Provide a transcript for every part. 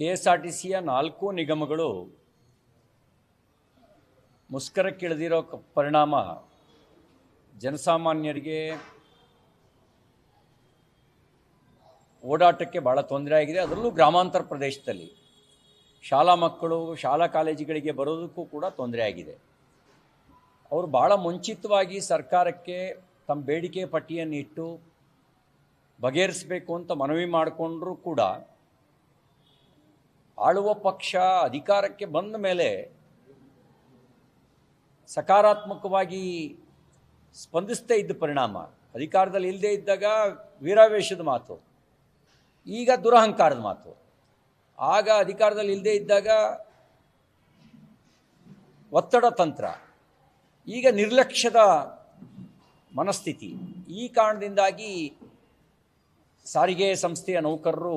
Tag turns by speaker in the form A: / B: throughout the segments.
A: K S R T ಸಿಯ ನಾಲ್ಕು ನಿಗಮಗಳು ಮುಷ್ಕರಕ್ಕಿಳಿದಿರೋ ಪರಿಣಾಮ ಜನಸಾಮಾನ್ಯರಿಗೆ ಓಡಾಟಕ್ಕೆ ಭಾಳ ತೊಂದರೆ ಆಗಿದೆ. ಅದರಲ್ಲೂ ಗ್ರಾಮಾಂತರ ಪ್ರದೇಶದಲ್ಲಿ ಶಾಲಾ ಮಕ್ಕಳು ಶಾಲಾ ಕಾಲೇಜುಗಳಿಗೆ ಬರೋದಕ್ಕೂ ಕೂಡ ತೊಂದರೆ ಆಗಿದೆ. ಅವರು ಭಾಳ ಮುಂಚಿತವಾಗಿ ಸರ್ಕಾರಕ್ಕೆ ತಮ್ಮ ಬೇಡಿಕೆ ಪಟ್ಟಿಯನ್ನು ಇಟ್ಟು ಬಗೆಹರಿಸಬೇಕು ಅಂತ ಮನವಿ ಮಾಡಿಕೊಂಡ್ರೂ ಕೂಡ ಆಳುವ ಪಕ್ಷ ಅಧಿಕಾರಕ್ಕೆ ಬಂದ ಮೇಲೆ ಸಕಾರಾತ್ಮಕವಾಗಿ ಸ್ಪಂದಿಸ್ತೇ ಇದ್ದ ಪರಿಣಾಮ. ಅಧಿಕಾರದಲ್ಲಿ ಇಲ್ಲದೇ ಇದ್ದಾಗ ವೀರಾವೇಶದ ಮಾತು, ಈಗ ದುರಹಂಕಾರದ ಮಾತು. ಆಗ ಅಧಿಕಾರದಲ್ಲಿ ಇಲ್ಲದೇ ಇದ್ದಾಗ ಒತ್ತಡ ತಂತ್ರ, ಈಗ ನಿರ್ಲಕ್ಷ್ಯದ ಮನಸ್ಥಿತಿ. ಈ ಕಾರಣದಿಂದಾಗಿ ಸಾರಿಗೆ ಸಂಸ್ಥೆಯ ನೌಕರರು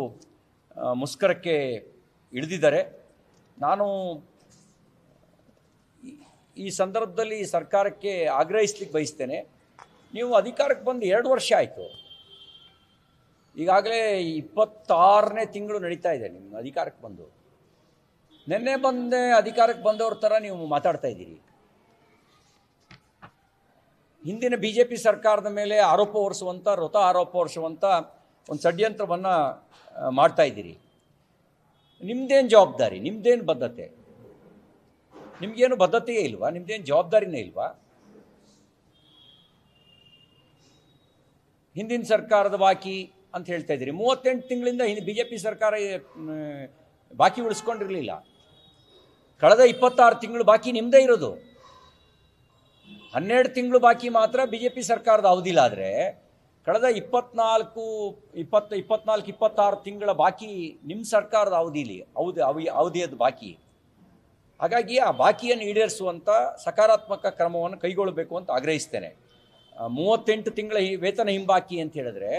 A: ಮುಷ್ಕರಕ್ಕೆ ಇಳಿದಿದ್ದಾರೆ ನಾನು ಈ- ಸಂದರ್ಭದಲ್ಲಿ ಸರ್ಕಾರಕ್ಕೆ ಆಗ್ರಹಿಸ್ಲಿಕ್ಕೆ ಬಯಸ್ತೇನೆ. ನೀವು ಅಧಿಕಾರಕ್ಕೆ ಬಂದು ಎರಡು ವರ್ಷ ಆಯಿತು. ಈಗಾಗಲೇ ಇಪ್ಪತ್ತಾರನೇ ತಿಂಗಳು ನಡೀತಾ ಇದೆ ನಿಮ್ಮ ಅಧಿಕಾರಕ್ಕೆ ಬಂದು. ನಿನ್ನೆ ಬಂದೆ ಅಧಿಕಾರಕ್ಕೆ ಬಂದವ್ರ ಥರ ನೀವು ಮಾತಾಡ್ತಾ ಇದ್ದೀರಿ. ಹಿಂದಿನ ಬಿ ಜೆ ಪಿ ಸರ್ಕಾರದ ಮೇಲೆ ಆರೋಪ ಹೊರಿಸುವಂಥ ಋತ ಆರೋಪ ಹೊರಿಸುವಂಥ ಒಂದು ಷಡ್ಯಂತ್ರವನ್ನು ಮಾಡ್ತಾ ಇದ್ದೀರಿ. ನಿಮ್ಮದೇನು ಜವಾಬ್ದಾರಿ? ನಿಮ್ದೇನು ಬದ್ಧತೆ? ನಿಮ್ಗೇನು ಬದ್ಧತೆಯೇ ಇಲ್ವಾ? ನಿಮ್ದೇನು ಜವಾಬ್ದಾರಿನೇ ಇಲ್ವಾ? ಹಿಂದಿನ ಸರ್ಕಾರದ ಬಾಕಿ ಅಂತ ಹೇಳ್ತಾ ಇದ್ದೀರಿ. ಮೂವತ್ತೆಂಟು ತಿಂಗಳಿಂದ ಹಿಂದೆ ಬಿ ಜೆ ಪಿ ಸರ್ಕಾರ ಬಾಕಿ ಉಳಿಸ್ಕೊಂಡಿರಲಿಲ್ಲ. ಕಳೆದ ಇಪ್ಪತ್ತಾರು ತಿಂಗಳು ಬಾಕಿ ನಿಮ್ಮದೇ ಇರೋದು. ಹನ್ನೆರಡು ತಿಂಗಳು ಬಾಕಿ ಮಾತ್ರ ಬಿ ಜೆ ಪಿ ಸರ್ಕಾರದ ಅವಧಿಲ್ಲ ಆದರೆ ಕಳೆದ ಇಪ್ಪತ್ನಾಲ್ಕು, ಇಪ್ಪತ್ತು, ಇಪ್ಪತ್ನಾಲ್ಕು, ಇಪ್ಪತ್ತಾರು ತಿಂಗಳ ಬಾಕಿ ನಿಮ್ಮ ಸರ್ಕಾರದ ಅವಧಿಲಿ, ಅವಧಿ ಅವಿ ಅವಧಿಯದ್ದು ಬಾಕಿ. ಹಾಗಾಗಿ ಆ ಬಾಕಿಯನ್ನು ಈಡೇರಿಸುವಂಥ ಸಕಾರಾತ್ಮಕ ಕ್ರಮವನ್ನು ಕೈಗೊಳ್ಳಬೇಕು ಅಂತ ಆಗ್ರಹಿಸ್ತೇನೆ. ಮೂವತ್ತೆಂಟು ತಿಂಗಳ ವೇತನ ಹಿಂಬಾಕಿ ಅಂತ ಹೇಳಿದ್ರೆ,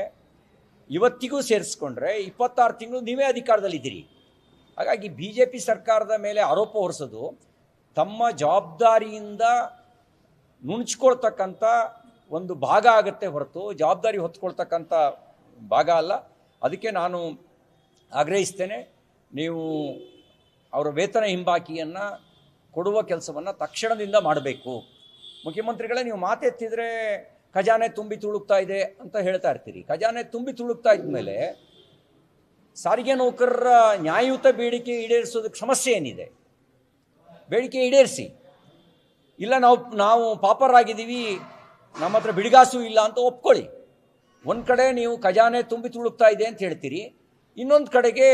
A: ಇವತ್ತಿಗೂ ಸೇರಿಸ್ಕೊಂಡ್ರೆ ಇಪ್ಪತ್ತಾರು ತಿಂಗಳು ನೀವೇ ಅಧಿಕಾರದಲ್ಲಿದ್ದೀರಿ. ಹಾಗಾಗಿ ಬಿ ಜೆ ಪಿ ಸರ್ಕಾರದ ಮೇಲೆ ಆರೋಪ ಹೊರಿಸೋದು ತಮ್ಮ ಜವಾಬ್ದಾರಿಯಿಂದ ನುಣುಚ್ಕೊಳ್ತಕ್ಕಂಥ ಒಂದು ಭಾಗ ಆಗುತ್ತೆ ಹೊರತು, ಜವಾಬ್ದಾರಿ ಹೊತ್ಕೊಳ್ತಕ್ಕಂಥ ಭಾಗ ಅಲ್ಲ. ಅದಕ್ಕೆ ನಾನು ಆಗ್ರಹಿಸ್ತೇನೆ, ನೀವು ಅವರ ವೇತನ ಹಿಂಬಾಕಿಯನ್ನು ಕೊಡುವ ಕೆಲಸವನ್ನು ತಕ್ಷಣದಿಂದ ಮಾಡಬೇಕು. ಮುಖ್ಯಮಂತ್ರಿಗಳೇ, ನೀವು ಮಾತೆತ್ತಿದ್ರೆ ಖಜಾನೆ ತುಂಬಿ ತುಳುಕ್ತಾ ಇದೆ ಅಂತ ಹೇಳ್ತಾ ಇರ್ತೀರಿ. ಖಜಾನೆ ತುಂಬಿ ತುಳುಕ್ತಾ ಇದ್ಮೇಲೆ ಸಾರಿಗೆ ನೌಕರರ ನ್ಯಾಯಯುತ ಬೇಡಿಕೆ ಈಡೇರಿಸೋದಕ್ಕೆ ಸಮಸ್ಯೆ ಏನಿದೆ? ಬೇಡಿಕೆ ಈಡೇರಿಸಿ. ಇಲ್ಲ ನಾವು ನಾವು ಪಾಪರಾಗಿದ್ದೀವಿ ನಮ್ಮ ಹತ್ರ ಬಿಡಿಗಾಸು ಇಲ್ಲ ಅಂತ ಒಪ್ಕೊಳ್ಳಿ. ಒಂದು ಕಡೆ ನೀವು ಖಜಾನೆ ತುಂಬಿ ತುಳುಕ್ತಾ ಇದೆ ಅಂತ ಹೇಳ್ತೀರಿ. ಇನ್ನೊಂದು ಕಡೆಗೆ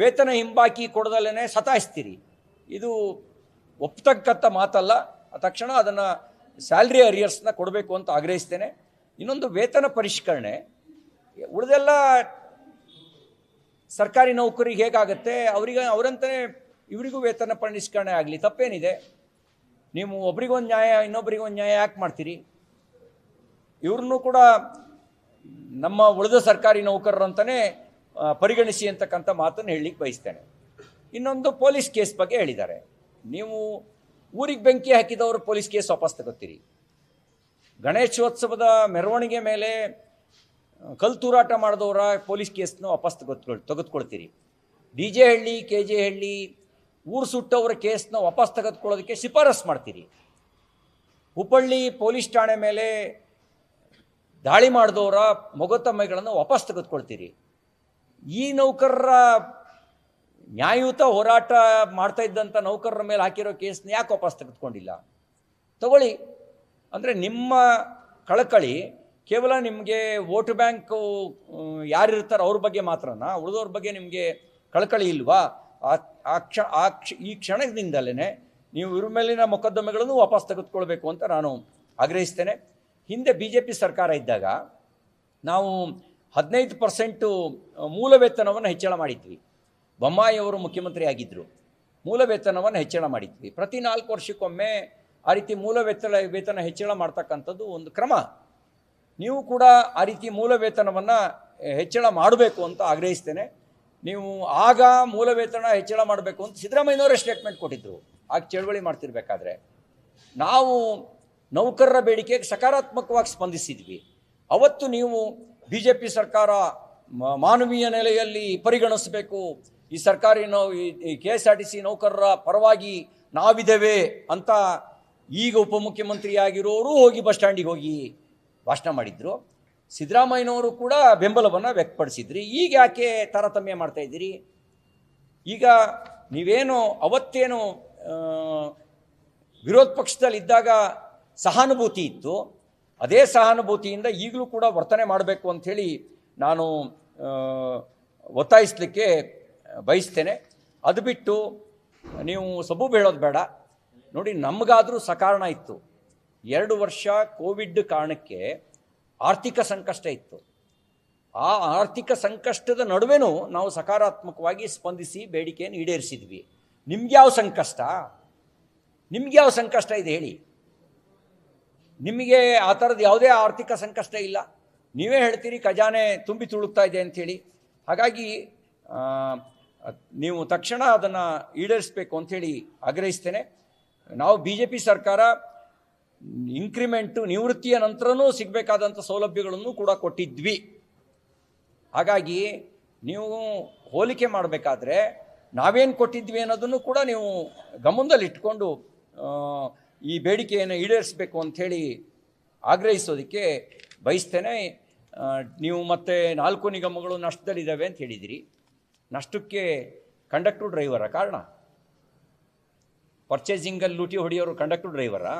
A: ವೇತನ ಹಿಂಬಾಕಿ ಕೊಡದಲ್ಲೇ ಸತಾಯಿಸ್ತೀರಿ. ಇದು ಒಪ್ತಕ್ಕಂಥ ಮಾತಲ್ಲ. ತಕ್ಷಣ ಅದನ್ನು ಸ್ಯಾಲ್ರಿ ಅರಿಯರ್ಸ್ನ ಕೊಡಬೇಕು ಅಂತ ಆಗ್ರಹಿಸ್ತೇನೆ. ಇನ್ನೊಂದು ವೇತನ ಪರಿಷ್ಕರಣೆ. ಉಳಿದೆಲ್ಲ ಸರ್ಕಾರಿ ನೌಕರಿಗೆ ಹೇಗಾಗುತ್ತೆ? ಅವರಿಗೆ ಅವರಂತಲೇ ಇವರಿಗೂ ವೇತನ ಪರಿಷ್ಕರಣೆ ಆಗಲಿ. ತಪ್ಪೇನಿದೆ. ನೀವು ಒಬ್ರಿಗೊಂದು ನ್ಯಾಯ, ಇನ್ನೊಬ್ರಿಗೊಂದು ನ್ಯಾಯ ಯಾಕೆ ಮಾಡ್ತೀರಿ? ಇವ್ರನ್ನೂ ಕೂಡ ನಮ್ಮ ಉಳಿದ ಸರ್ಕಾರಿ ನೌಕರರು ಅಂತಲೇ ಪರಿಗಣಿಸಿ ಅಂತಕ್ಕಂಥ ಮಾತನ್ನು ಹೇಳಲಿಕ್ಕೆ ಬಯಸ್ತೇನೆ. ಇನ್ನೊಂದು ಪೊಲೀಸ್ ಕೇಸ್ ಬಗ್ಗೆ ಹೇಳಿದ್ದಾರೆ. ನೀವು ಊರಿಗೆ ಬೆಂಕಿ ಹಾಕಿದವರು ಪೊಲೀಸ್ ಕೇಸ್ ವಾಪಸ್ ತಗೋತೀರಿ. ಗಣೇಶೋತ್ಸವದ ಮೆರವಣಿಗೆ ಮೇಲೆ ಕಲ್ ತೂರಾಟ ಮಾಡಿದವರ ಪೊಲೀಸ್ ಕೇಸ್ನ ವಾಪಸ್ ತಗೋತ್ಕೊಳ್, ತೆಗೆದುಕೊಳ್ತೀರಿ. D J Halli, K J Halli ಊರು ಸುಟ್ಟವರ ಕೇಸ್ನ ವಾಪಸ್ ತೆಗೆದುಕೊಳ್ಳೋದಕ್ಕೆ ಶಿಫಾರಸ್ ಮಾಡ್ತೀರಿ. ಹುಬ್ಬಳ್ಳಿ ಪೊಲೀಸ್ ಠಾಣೆ ಮೇಲೆ ದಾಳಿ ಮಾಡಿದವರ ಮೊಗತಮ್ಮೆಗಳನ್ನು ವಾಪಸ್ ತೆಗೆದುಕೊಳ್ತೀರಿ. ಈ ನೌಕರರ ನ್ಯಾಯಯುತ ಹೋರಾಟ ಮಾಡ್ತಾ ಇದ್ದಂಥ ನೌಕರರ ಮೇಲೆ ಹಾಕಿರೋ ಕೇಸ್ನ ಯಾಕೆ ವಾಪಸ್ ತೆಗೆದುಕೊಂಡಿಲ್ಲ? ತಗೊಳ್ಳಿ. ಅಂದರೆ ನಿಮ್ಮ ಕಳಕಳಿ ಕೇವಲ ನಿಮಗೆ ವೋಟ್ ಬ್ಯಾಂಕು ಯಾರಿರ್ತಾರೋ ಅವ್ರ ಬಗ್ಗೆ ಮಾತ್ರನಾ? ಉಳಿದವ್ರ ಬಗ್ಗೆ ನಿಮಗೆ ಕಳಕಳಿ ಇಲ್ವಾ? ಆ ಆ ಕ್ಷ ಆ ಕ್ಷ, ಈ ಕ್ಷಣದಿಂದಲೇ ನೀವು ಇವ್ರ ಮೇಲಿನ ಮೊಕದ್ದಮೆಗಳನ್ನು ವಾಪಸ್ ತೆಗೆದುಕೊಳ್ಬೇಕು ಅಂತ ನಾನು ಆಗ್ರಹಿಸ್ತೇನೆ. ಹಿಂದೆ ಬಿ ಜೆ ಪಿ ಸರ್ಕಾರ ಇದ್ದಾಗ ನಾವು ಹದಿನೈದು ಪರ್ಸೆಂಟು ಮೂಲ ವೇತನವನ್ನು ಹೆಚ್ಚಳ ಮಾಡಿದ್ವಿ. ಬೊಮ್ಮಾಯಿಯವರು ಮುಖ್ಯಮಂತ್ರಿ ಆಗಿದ್ದರು ಮೂಲ ವೇತನವನ್ನು ಹೆಚ್ಚಳ ಮಾಡಿದ್ವಿ. ಪ್ರತಿ ನಾಲ್ಕು ವರ್ಷಕ್ಕೊಮ್ಮೆ ಆ ರೀತಿ ಮೂಲ ವೇತನ ವೇತನ ಹೆಚ್ಚಳ ಮಾಡ್ತಕ್ಕಂಥದ್ದು ಒಂದು ಕ್ರಮ. ನೀವು ಕೂಡ ಆ ರೀತಿ ಮೂಲ ವೇತನವನ್ನು ಹೆಚ್ಚಳ ಮಾಡಬೇಕು ಅಂತ ಆಗ್ರಹಿಸ್ತೇನೆ. ನೀವು ಆಗ ಮೂಲ ವೇತನ ಹೆಚ್ಚಳ ಮಾಡಬೇಕು ಅಂತ ಸಿದ್ದರಾಮಯ್ಯನವರೇ ಸ್ಟೇಟ್ಮೆಂಟ್ ಕೊಟ್ಟಿದ್ದರು ಆಗ ಚಳವಳಿ ಮಾಡ್ತಿರ್ಬೇಕಾದ್ರೆ. ನಾವು ನೌಕರರ ಬೇಡಿಕೆಗೆ ಸಕಾರಾತ್ಮಕವಾಗಿ ಸ್ಪಂದಿಸಿದ್ವಿ. ಅವತ್ತು ನೀವು ಬಿ ಜೆ ಪಿ ಸರ್ಕಾರ ಮಾನವೀಯ ನೆಲೆಯಲ್ಲಿ ಪರಿಗಣಿಸಬೇಕು. ಈ ಸರ್ಕಾರಿ now K S R T C ನೌಕರರ ಪರವಾಗಿ ನಾವಿದ್ದೇವೆ ಅಂತ ಈಗ ಉಪಮುಖ್ಯಮಂತ್ರಿಯಾಗಿರೋರು ಹೋಗಿ ಬಸ್ ಸ್ಟ್ಯಾಂಡಿಗೆ ಹೋಗಿ ಭಾಷಣ ಮಾಡಿದ್ರು. ಸಿದ್ದರಾಮಯ್ಯನವರು ಕೂಡ ಬೆಂಬಲವನ್ನು ವ್ಯಕ್ತಪಡಿಸಿದ್ರಿ. ಈಗ ಯಾಕೆ ತಾರತಮ್ಯ ಮಾಡ್ತಾ ಇದ್ದೀರಿ? ಈಗ ನೀವೇನು ಅವತ್ತೇನು ವಿರೋಧ ಪಕ್ಷದಲ್ಲಿದ್ದಾಗ ಸಹಾನುಭೂತಿ ಇತ್ತು. ಅದೇ ಸಹಾನುಭೂತಿಯಿಂದ ಈಗಲೂ ಕೂಡ ವರ್ತನೆ ಮಾಡಬೇಕು ಅಂಥೇಳಿ ನಾನು ಒತ್ತಾಯಿಸಲಿಕ್ಕೆ ಬಯಸ್ತೇನೆ. ಅದು ಬಿಟ್ಟು ನೀವು ಸಬು ಬೇಳೋದು ಬೇಡ. ನೋಡಿ, ನಮಗಾದರೂ ಸಕಾರಣ ಇತ್ತು. ಎರಡು ವರ್ಷ ಕೋವಿಡ್ ಕಾರಣಕ್ಕೆ ಆರ್ಥಿಕ ಸಂಕಷ್ಟ ಇತ್ತು. ಆ ಆರ್ಥಿಕ ಸಂಕಷ್ಟದ ನಡುವೆನೂ ನಾವು ಸಕಾರಾತ್ಮಕವಾಗಿ ಸ್ಪಂದಿಸಿ ಬೇಡಿಕೆಯನ್ನು ಈಡೇರಿಸಿದ್ವಿ. ನಿಮ್ಗೆ ಯಾವ ಸಂಕಷ್ಟ? ನಿಮ್ಗೆ ಯಾವ ಸಂಕಷ್ಟ ಇದೆ ಹೇಳಿ. ನಿಮಗೆ ಆ ಥರದ್ದು ಯಾವುದೇ ಆರ್ಥಿಕ ಸಂಕಷ್ಟ ಇಲ್ಲ. ನೀವೇ ಹೇಳ್ತೀರಿ ಖಜಾನೆ ತುಂಬಿ ತುಳುಕ್ತಾ ಇದೆ ಅಂಥೇಳಿ ಹಾಗಾಗಿ ನೀವು ತಕ್ಷಣ ಅದನ್ನು ಈಡೇರಿಸಬೇಕು ಅಂಥೇಳಿ ಆಗ್ರಹಿಸ್ತೇನೆ. ನಾವು ಬಿ ಜೆ ಪಿ ಸರ್ಕಾರ ಇನ್ಕ್ರಿಮೆಂಟು ನಿವೃತ್ತಿಯ ನಂತರನೂ ಸಿಗಬೇಕಾದಂಥ ಸೌಲಭ್ಯಗಳನ್ನು ಕೂಡ ಕೊಟ್ಟಿದ್ವಿ. ಹಾಗಾಗಿ ನೀವು ಹೋಲಿಕೆ ಮಾಡಬೇಕಾದ್ರೆ ನಾವೇನು ಕೊಟ್ಟಿದ್ವಿ ಅನ್ನೋದನ್ನು ಕೂಡ ನೀವು ಗಮನದಲ್ಲಿಟ್ಕೊಂಡು ಆ, ಈ ಬೇಡಿಕೆಯನ್ನು ಈಡೇರಿಸಬೇಕು ಅಂಥೇಳಿ ಆಗ್ರಹಿಸೋದಕ್ಕೆ ಬಯಸ್ತೇನೆ. ನೀವು ಮತ್ತೆ ನಾಲ್ಕು ನಿಗಮಗಳು ನಷ್ಟದಲ್ಲಿದ್ದಾವೆ ಅಂತ ಹೇಳಿದಿರಿ. ನಷ್ಟಕ್ಕೆ ಕಂಡಕ್ಟರ್ ಡ್ರೈವರ ಕಾರಣ? ಪರ್ಚೇಸಿಂಗಲ್ಲಿ ಲೂಟಿ ಹೊಡೆಯೋರು ಕಂಡಕ್ಟರ್ ಡ್ರೈವರಾ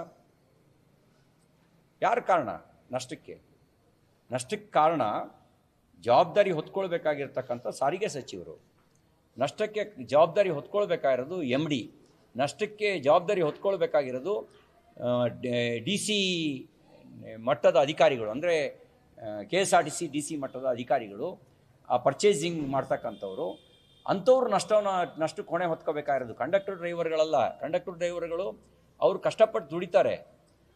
A: ಯಾರು ಕಾರಣ? ನಷ್ಟಕ್ಕೆ. ನಷ್ಟಕ್ಕೆ ಕಾರಣ ಜವಾಬ್ದಾರಿ ಹೊತ್ಕೊಳ್ಬೇಕಾಗಿರ್ತಕ್ಕಂಥ ಸಾರಿಗೆ ಸಚಿವರು. ನಷ್ಟಕ್ಕೆ ಜವಾಬ್ದಾರಿ ಹೊತ್ಕೊಳ್ಬೇಕಾಗಿರೋದು ಎಂ ಡಿ ನಷ್ಟಕ್ಕೆ ಜವಾಬ್ದಾರಿ ಹೊತ್ಕೊಳ್ಬೇಕಾಗಿರೋದು ಡಿ ಸಿ ಮಟ್ಟದ ಅಧಿಕಾರಿಗಳು, ಅಂದರೆ K S R T C, D C ಮಟ್ಟದ ಅಧಿಕಾರಿಗಳು, ಆ ಪರ್ಚೇಸಿಂಗ್ ಮಾಡ್ತಕ್ಕಂಥವ್ರು, ಅಂಥವ್ರು ನಷ್ಟವನ್ನು ನಷ್ಟಕ್ಕೆ ಹೊಣೆ ಹೊತ್ಕೋಬೇಕಾಗಿರೋದು ಕಂಡಕ್ಟರ್ ಡ್ರೈವರ್ಗಳಲ್ಲ ಕಂಡಕ್ಟರ್ ಡ್ರೈವರ್ಗಳು ಅವರು ಕಷ್ಟಪಟ್ಟು ದುಡಿತಾರೆ.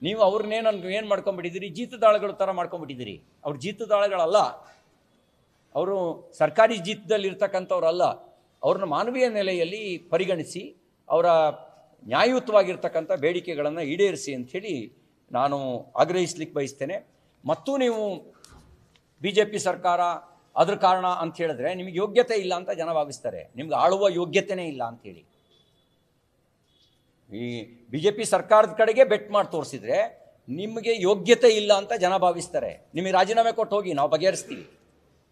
A: ನೀವು ಅವ್ರನ್ನೇನು ಏನು ಮಾಡ್ಕೊಂಬಿಟ್ಟಿದ್ದೀರಿ ಜೀತದಾಳಗಳ ಥರ ಮಾಡ್ಕೊಂಬಿಟ್ಟಿದ್ದೀರಿ ಅವ್ರು ಜೀತದಾಳಗಳಲ್ಲ. ಅವರು ಸರ್ಕಾರಿ ಜೀತದಲ್ಲಿರ್ತಕ್ಕಂಥವ್ರಲ್ಲ. ಅವ್ರನ್ನ ಮಾನವೀಯ ನೆಲೆಯಲ್ಲಿ ಪರಿಗಣಿಸಿ ಅವರ ನ್ಯಾಯಯುತವಾಗಿರ್ತಕ್ಕಂಥ ಬೇಡಿಕೆಗಳನ್ನು ಈಡೇರಿಸಿ ಅಂಥೇಳಿ ನಾನು ಆಗ್ರಹಿಸ್ಲಿಕ್ಕೆ ಬಯಸ್ತೇನೆ. ಮತ್ತು ನೀವು ಬಿ ಜೆ ಪಿ ಸರ್ಕಾರ ಅದ್ರ ಕಾರಣ ಅಂತ ಹೇಳಿದ್ರೆ ನಿಮಗೆ ಯೋಗ್ಯತೆ ಇಲ್ಲ ಅಂತ ಜನ ಭಾವಿಸ್ತಾರೆ. ನಿಮ್ಗೆ ಆಳುವ ಯೋಗ್ಯತೆನೇ ಇಲ್ಲ ಅಂಥೇಳಿ. ಈ ಬಿ ಜೆ ಪಿ ಸರ್ಕಾರದ ಕಡೆಗೆ ಬೆಟ್ ಮಾಡಿ ತೋರಿಸಿದ್ರೆ ನಿಮಗೆ ಯೋಗ್ಯತೆ ಇಲ್ಲ ಅಂತ ಜನ ಭಾವಿಸ್ತಾರೆ. ನಿಮಗೆ ರಾಜೀನಾಮೆ ಕೊಟ್ಟು ಹೋಗಿ, ನಾವು ಬಗೆಹರಿಸ್ತೀವಿ.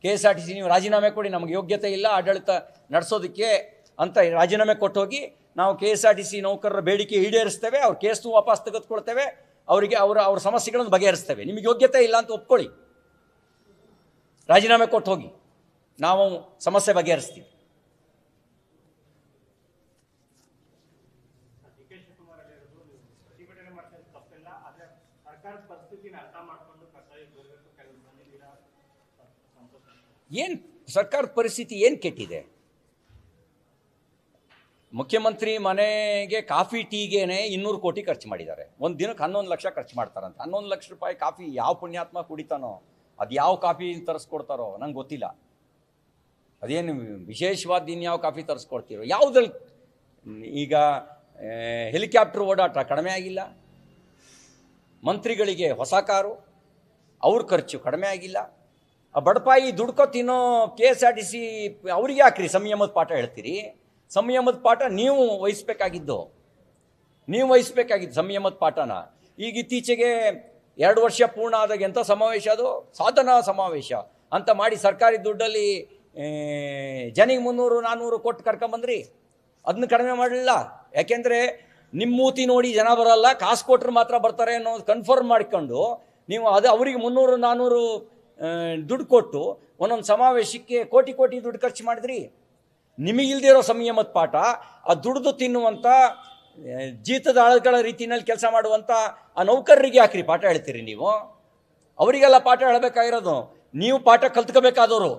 A: K S R T C ನೀವು ರಾಜೀನಾಮೆ ಕೊಡಿ, ನಮಗೆ ಯೋಗ್ಯತೆ ಇಲ್ಲ, ಆಡಳಿತ ನಡೆಸೋದಕ್ಕೆ ಅಂತ ರಾಜೀನಾಮೆ ಕೊಟ್ಟು ಹೋಗಿ, ನಾವು K S R T C ನೌಕರರ ಬೇಡಿಕೆ ಈಡೇರಿಸ್ತೇವೆ, ಅವ್ರ ಕೇಸು ವಾಪಸ್ ತೆಗೆದುಕೊಳ್ತೇವೆ, ಅವರಿಗೆ ಅವರ ಅವ್ರ ಸಮಸ್ಯೆಗಳನ್ನು ಬಗೆಹರಿಸ್ತೇವೆ. ನಿಮಗೆ ಯೋಗ್ಯತೆ ಇಲ್ಲ ಅಂತ ಒಪ್ಕೊಳ್ಳಿ. ರಾಜೀನಾಮೆ ಕೊಟ್ಟು ಹೋಗಿ, ನಾವು ಸಮಸ್ಯೆ ಬಗೆಹರಿಸ್ತೀವಿ.
B: ನೀವು ಪ್ರತಿಭಟನೆ ಮಾಡ್ತಾ ತಪ್ಪಿಲ್ಲ ಸರ್ಕಾರದ ಪರಿಸ್ಥಿತಿನ ಅರ್ಥ ಮಾಡ್ಕೊಂಡು ಬರಬೇಕು ಬಂದಿದ್ದೀರಾ
A: ಏನು ಸರ್ಕಾರದ ಪರಿಸ್ಥಿತಿ ಏನು ಕೆಟ್ಟಿದೆ? ಮುಖ್ಯಮಂತ್ರಿ ಮನೆಗೆ ಕಾಫಿ ಟೀಗೇನೆ ಇನ್ನೂರು ಕೋಟಿ ಖರ್ಚು ಮಾಡಿದ್ದಾರೆ. ಒಂದು ದಿನಕ್ಕೆ ಹನ್ನೊಂದು ಲಕ್ಷ ಖರ್ಚು ಮಾಡ್ತಾರಂತ. ಹನ್ನೊಂದು ಲಕ್ಷ ರೂಪಾಯಿ ಕಾಫಿ ಯಾವ ಪುಣ್ಯಾತ್ಮ ಕುಡಿತಾನೋ, ಅದು ಯಾವ ಕಾಫಿ ತರಿಸ್ಕೊಡ್ತಾರೋ ನಂಗೆ ಗೊತ್ತಿಲ್ಲ. ಅದೇನು ವಿಶೇಷವಾದ ಇನ್ಯಾವ ಕಾಫಿ ತರಿಸ್ಕೊಡ್ತೀರೋ? ಯಾವುದ್ರಲ್ಲಿ ಈಗ ಹೆಲಿಕಾಪ್ಟರ್ ಓಡಾಟ ಕಡಿಮೆ ಆಗಿಲ್ಲ. ಮಂತ್ರಿಗಳಿಗೆ ಹೊಸ ಕಾರು, ಅವ್ರ ಖರ್ಚು ಕಡಿಮೆ ಆಗಿಲ್ಲ. ಆ, ಬಡಪಾಯಿ ದುಡ್ಕೊ ತಿನ್ನೋ K S R T C ಅವ್ರಿಗೆ ಹಾಕ್ರಿ ಸಂಯಮದ ಪಾಠ ಹೇಳ್ತೀರಿ. ಸಂಯಮದ ಪಾಠ ನೀವು ವಹಿಸ್ಬೇಕಾಗಿದ್ದು. ನೀವು ವಹಿಸ್ಬೇಕಾಗಿದ್ದು ಸಂಯಮದ ಪಾಠನ. ಈಗ ಇತ್ತೀಚೆಗೆ ಎರಡು ವರ್ಷ ಪೂರ್ಣ ಆದಾಗ ಎಂಥ ಸಮಾವೇಶ ಅದು? ಸಾಧನಾ ಸಮಾವೇಶ ಅಂತ ಮಾಡಿ ಸರ್ಕಾರಿ ದುಡ್ಡಲ್ಲಿ ಜನಿಗೆ ಮುನ್ನೂರು ನಾನ್ನೂರು ಕೊಟ್ಟು ಕರ್ಕೊಂಬಂದ್ರಿ. ಅದನ್ನ ಕಡಿಮೆ ಮಾಡಲಿಲ್ಲ. ಯಾಕೆಂದರೆ ನಿಮ್ಮ ಮೂತಿ ನೋಡಿ ಜನ ಬರಲ್ಲ, ಕಾಸು ಕೊಟ್ಟರು ಮಾತ್ರ ಬರ್ತಾರೆ ಅನ್ನೋದು ಕನ್ಫರ್ಮ್ ಮಾಡಿಕೊಂಡು ನೀವು ಅದು ಅವರಿಗೆ ಮುನ್ನೂರು ನಾನ್ನೂರು ದುಡ್ಡು ಕೊಟ್ಟು ಒಂದೊಂದು ಸಮಾವೇಶಕ್ಕೆ ಕೋಟಿ ಕೋಟಿ ದುಡ್ಡು ಖರ್ಚು ಮಾಡಿದ್ರಿ. ನಿಮಗಿಲ್ದಿರೋ ಸಂಯಮದ ಪಾಠ. ಆ ದುಡ್ದು ತಿನ್ನುವಂಥ ಜೀತದ ಆಳುಗಳ ರೀತಿಯಲ್ಲಿ ಕೆಲಸ ಮಾಡುವಂಥ ಆ ನೌಕರರಿಗೆ ಹಾಕ್ರಿ ಪಾಠ ಹೇಳ್ತೀರಿ ನೀವು? ಅವರಿಗೆಲ್ಲ ಪಾಠ ಹೇಳಬೇಕಾಗಿರೋದು. ನೀವು ಪಾಠ ಕಲ್ತ್ಕೋಬೇಕಾದವರು.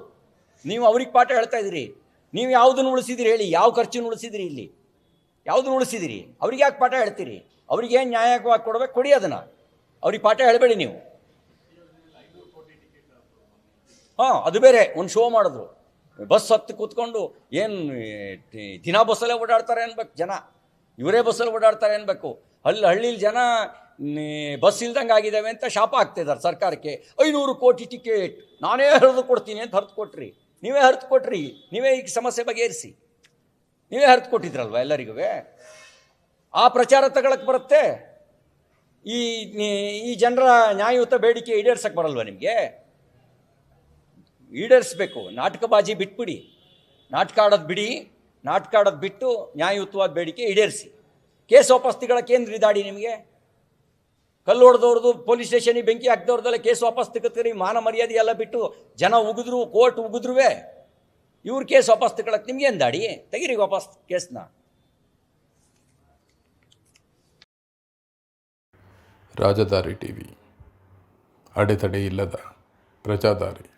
A: ನೀವು ಅವ್ರಿಗೆ ಪಾಠ ಹೇಳ್ತಾ ಇದ್ದೀರಿ ನೀವು ಯಾವುದನ್ನು ಉಳಿಸಿದಿರಿ ಹೇಳಿ? ಯಾವ ಖರ್ಚನ್ನು ಉಳಿಸಿದ್ರಿ ಇಲ್ಲಿ? ಯಾವುದನ್ನು ಉಳಿಸಿದಿರಿ ಅವ್ರಿಗೆ ಯಾಕೆ ಪಾಠ ಹೇಳ್ತೀರಿ? ಅವ್ರಿಗೆ ಏನು ನ್ಯಾಯವಾಗಿ ಕೊಡ್ಬೇಕು? ಕೊಡಿ ಅದನ್ನು. ಅವ್ರಿಗೆ ಪಾಠ ಹೇಳಬೇಡಿ ನೀವು. ಹಾಂ, ಅದು ಬೇರೆ. ಒಂದು ಶೋ ಮಾಡಿದ್ರು. ಬಸ್ ಹತ್ತು ಕೂತ್ಕೊಂಡು ಏನು ದಿನ ಬಸ್ಸಲ್ಲೇ ಓಡಾಡ್ತಾರೆ ಅನ್ಬೇಕು ಜನ. ಇವರೇ ಬಸ್ಸಲ್ಲಿ ಓಡಾಡ್ತಾರೆ ಅನ್ಬೇಕು. ಹಳ್ಳಿ, ಹಳ್ಳಿಲಿ ಜನ ಬಸ್ ಇಲ್ದಂಗೆ ಆಗಿದ್ದಾವೆ ಅಂತ ಶಾಪ ಆಗ್ತಿದ್ದಾರೆ ಸರ್ಕಾರಕ್ಕೆ. ಐನೂರು ಕೋಟಿ ಟಿಕೆಟ್ ನಾನೇ ಹರಿದು ಕೊಡ್ತೀನಿ ಅಂತ ಹರಿದು ಕೊಟ್ರಿ. ನೀವೇ ಹರಿದು ಕೊಟ್ರಿ. ನೀವೇ ಈಗ ಸಮಸ್ಯೆ ಬಗೆಹರಿಸಿ. ನೀವೇ ಹರಿದು ಕೊಟ್ಟಿದ್ರಲ್ವ ಎಲ್ಲರಿಗೂ? ಆ ಪ್ರಚಾರ ತಗೊಳಕ್ಕೆ ಬರುತ್ತೆ? ಈ ಈ ಜನರ ನ್ಯಾಯಯುತ ಬೇಡಿಕೆ ಈಡೇರ್ಸಕ್ಕೆ ಬರಲ್ವ ನಿಮಗೆ? ಈಡೇರಿಸ್ಬೇಕು. ನಾಟಕಬಾಜಿ ಬಿಟ್ಬಿಡಿ. ನಾಟಕ ಆಡೋದು ಬಿಡಿ. ನಾಟಕ ಆಡೋದು ಬಿಟ್ಟು ನ್ಯಾಯಯುತವಾದ ಬೇಡಿಕೆ ಈಡೇರಿಸಿ. ಕೇಸ್ ವಾಪಸ್ತಿಗಳ ಕೇಂದ್ರ ದಾಡಿ ನಿಮಗೆ? ಕಲ್ಲು ಹೊಡೆದವ್ರದ್ದು ಪೊಲೀಸ್ ಸ್ಟೇಷನಿಗೆ ಬೆಂಕಿ ಹಾಕಿದವ್ರದ್ದೆಲ್ಲ ಕೇಸ್ ವಾಪಸ್ ತೆಗತ್ತೀರಿ ಮಾನ ಮರ್ಯಾದೆ ಎಲ್ಲ ಬಿಟ್ಟು ಜನ ಉಗಿದ್ರು, ಕೋರ್ಟ್ ಉಗಿದ್ರುವೆ. ಇವ್ರ ಕೇಸ್ ವಾಪಸ್ ತಗೊಳಕ್ಕೆ ನಿಮ್ಗೇನು ದಾಡಿ? ತೆಗೀರಿ ವಾಪಸ್ ಕೇಸ್ನ.
C: ರಾಜಧಾರಿ ಟಿವಿ. ಅಡೆತಡೆ ಇಲ್ಲದ ಪ್ರಜಾದಾರಿ.